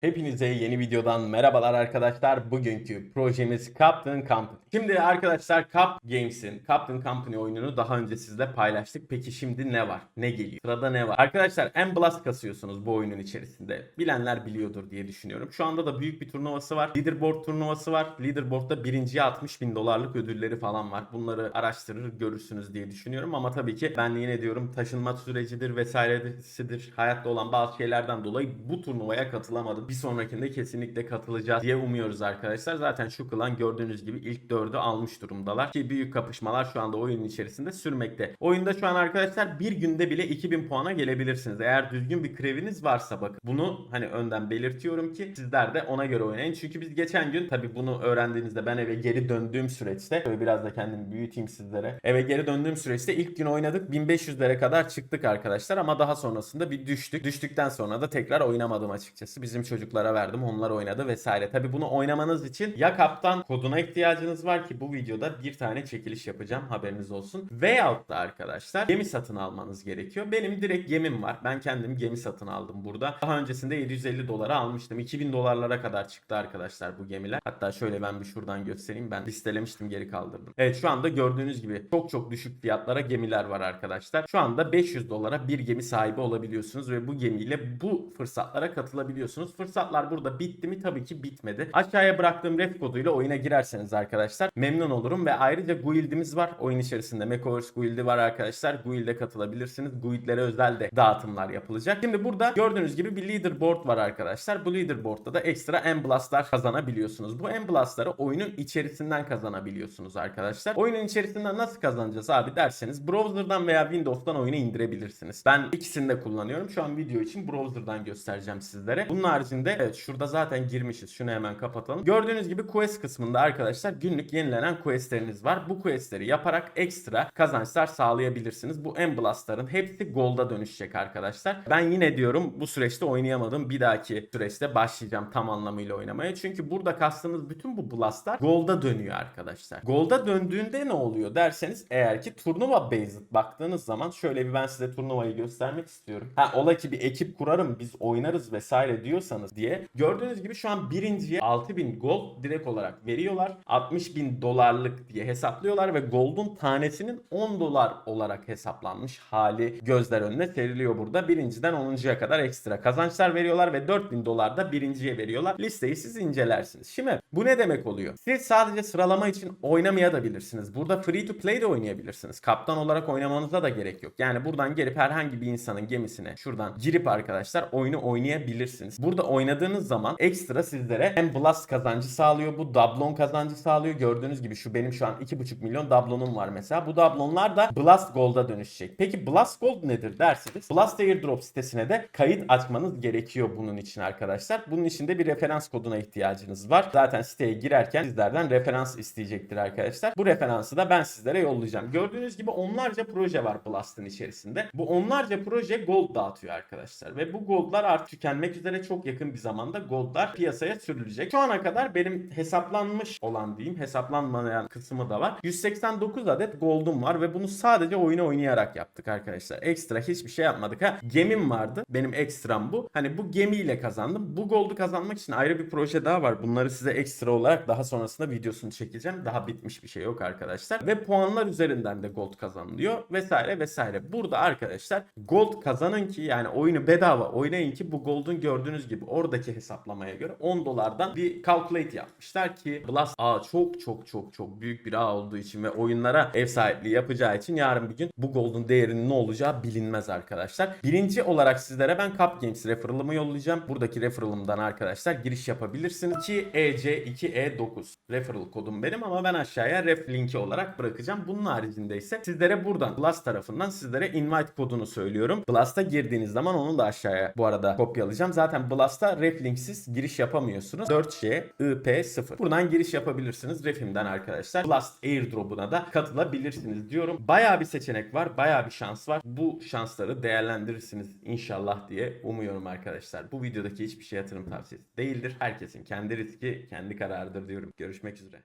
Hepinize yeni videodan merhabalar arkadaşlar. Bugünkü projemiz Captain Company. Şimdi arkadaşlar Cap Games'in Captain Company oyununu daha önce sizle paylaştık. Peki şimdi ne var? Ne geliyor? Sırada ne var? Arkadaşlar Emblast kasıyorsunuz bu oyunun içerisinde. Bilenler biliyordur diye düşünüyorum. Şu anda da büyük bir turnuvası var. Leaderboard turnuvası var. Leaderboard'da birinciye 60 bin dolarlık ödülleri falan var. Bunları araştırır görürsünüz diye düşünüyorum. Ama tabii ki ben yine diyorum taşınma sürecidir vesairesidir. Hayatta olan bazı şeylerden dolayı bu turnuvaya katılamadım. Bir sonrakinde kesinlikle katılacağız diye umuyoruz arkadaşlar. Zaten şu klan gördüğünüz gibi ilk dördü almış durumdalar. Ki büyük kapışmalar şu anda oyunun içerisinde sürmekte. Oyunda şu an arkadaşlar bir günde bile 2000 puana gelebilirsiniz. Eğer düzgün bir kreviniz varsa bakın. Bunu hani önden belirtiyorum ki sizler de ona göre oynayın. Çünkü biz geçen gün tabii bunu öğrendiğinizde ben eve geri döndüğüm süreçte şöyle biraz da kendimi büyüteyim sizlere. Eve geri döndüğüm süreçte ilk gün oynadık 1500'lere kadar çıktık arkadaşlar ama daha sonrasında bir düştük. Düştükten sonra da tekrar oynamadım açıkçası. Bizim çocuklara verdim onlar oynadı vesaire. Tabii bunu oynamanız için ya kaptan koduna ihtiyacınız var ki bu videoda bir tane çekiliş yapacağım haberiniz olsun. Veyahut da arkadaşlar gemi satın almanız gerekiyor. Benim direkt gemim var. Ben kendim gemi satın aldım burada. Daha öncesinde 750 dolara almıştım. 2000 dolarlara kadar çıktı arkadaşlar bu gemiler. Hatta şöyle ben bir şuradan göstereyim. Ben listelemiştim geri kaldırdım. Evet şu anda gördüğünüz gibi çok çok düşük fiyatlara gemiler var arkadaşlar. Şu anda 500 dolara bir gemi sahibi olabiliyorsunuz ve bu gemiyle bu fırsatlara katılabiliyorsunuz. Fırsatlar burada bitti mi? Tabii ki bitmedi. Aşağıya bıraktığım ref koduyla oyuna girerseniz arkadaşlar memnun olurum ve ayrıca guildimiz var. Oyun içerisinde Macovers guildi var arkadaşlar. Guild'e katılabilirsiniz. Guild'lere özel de dağıtımlar yapılacak. Şimdi burada gördüğünüz gibi bir leaderboard var arkadaşlar. Bu leaderboard'da da ekstra emblastlar kazanabiliyorsunuz. Bu emblastları oyunun içerisinden kazanabiliyorsunuz arkadaşlar. Oyunun içerisinden nasıl kazanacağız abi derseniz browser'dan veya Windows'tan oyunu indirebilirsiniz. Ben ikisini de kullanıyorum. Şu an video için browser'dan göstereceğim sizlere. Bunun haricinde evet şurada zaten girmişiz. Şunu hemen kapatalım. Gördüğünüz gibi quest kısmında arkadaşlar günlük yenilenen questleriniz var. Bu questleri yaparak ekstra kazançlar sağlayabilirsiniz. Bu emblastların hepsi gold'a dönüşecek arkadaşlar. Ben yine diyorum bu süreçte oynayamadım. Bir dahaki süreçte başlayacağım tam anlamıyla oynamaya. Çünkü burada kastığımız bütün bu blastlar gold'a dönüyor arkadaşlar. Gold'a döndüğünde ne oluyor derseniz eğer ki turnuva based baktığınız zaman şöyle bir ben size turnuvayı göstermek istiyorum. Ha ola ki bir ekip kurarım biz oynarız vesaire diyorsanız diye. Gördüğünüz gibi şu an birinciye 6000 gold direkt olarak veriyorlar. 60 bin dolarlık diye hesaplıyorlar ve gold'un tanesinin 10 dolar olarak hesaplanmış hali gözler önüne seriliyor burada. Birinciden 10.ya kadar ekstra kazançlar veriyorlar ve 4000 dolar da birinciye veriyorlar. Listeyi siz incelersiniz. Şimdi bu ne demek oluyor? Siz sadece sıralama için oynamaya da bilirsiniz. Burada free to play de oynayabilirsiniz. Kaptan olarak oynamanıza da gerek yok. Yani buradan gelip herhangi bir insanın gemisine şuradan girip arkadaşlar oyunu oynayabilirsiniz. Burada oynadığınız zaman ekstra sizlere hem blast kazancı sağlıyor. Bu dablon kazancı sağlıyor. Gördüğünüz gibi şu benim şu an 2,5 milyon dablonum var mesela. Bu dablonlar da Blast Gold'a dönüşecek. Peki Blast Gold nedir derseniz Blast Airdrop sitesine de kayıt açmanız gerekiyor bunun için arkadaşlar. Bunun için de bir referans koduna ihtiyacınız var. Zaten siteye girerken sizlerden referans isteyecektir arkadaşlar. Bu referansı da ben sizlere yollayacağım. Gördüğünüz gibi onlarca proje var Blast'ın içerisinde. Bu onlarca proje gold dağıtıyor arkadaşlar. Ve bu goldlar artık tükenmek üzere çok yakın bir zamanda goldlar piyasaya sürülecek. Şu ana kadar benim hesaplanmış olan diyeyim hesaplanmayan kısmı da var. 189 adet gold'um var ve bunu sadece oyunu oynayarak yaptık arkadaşlar. Ekstra hiçbir şey yapmadık ha. Gemim vardı. Benim ekstram bu. Hani bu gemiyle kazandım. Bu gold'u kazanmak için ayrı bir proje daha var. Bunları size ekstra olarak daha sonrasında videosunu çekeceğim. Daha bitmiş bir şey yok arkadaşlar. Ve puanlar üzerinden de gold kazanılıyor vesaire vesaire. Burada arkadaşlar gold kazanın ki yani oyunu bedava oynayın ki bu gold'un gördüğünüz gibi oradaki hesaplamaya göre 10 dolardan bir calculate yapmışlar ki Blast ağ çok çok çok çok büyük bir ağ olduğu için ve oyunlara ev sahipliği yapacağı için yarın bir gün bu gold'un değerinin ne olacağı bilinmez arkadaşlar. Birinci olarak sizlere ben Cup Games referral'ımı yollayacağım. Buradaki referral'ımdan arkadaşlar giriş yapabilirsiniz. 2EC2E9 referral kodum benim ama ben aşağıya ref linki olarak bırakacağım. Bunun haricinde ise sizlere buradan Blast tarafından sizlere invite kodunu söylüyorum. Blast'a girdiğiniz zaman onu da aşağıya bu arada kopyalayacağım. Zaten Blast'a ref linksiz giriş yapamıyorsunuz. 4C IP0. Buradan giriş yapabilirsiniz refimden arkadaşlar. Blast Airdrop'una da katılabilirsiniz diyorum. Bayağı bir seçenek var. Bayağı bir şans var. Bu şansları değerlendirirsiniz inşallah diye umuyorum arkadaşlar. Bu videodaki hiçbir şey yatırım tavsiyesi değildir. Herkesin kendi riski, kendi kararıdır diyorum. Görüşmek üzere.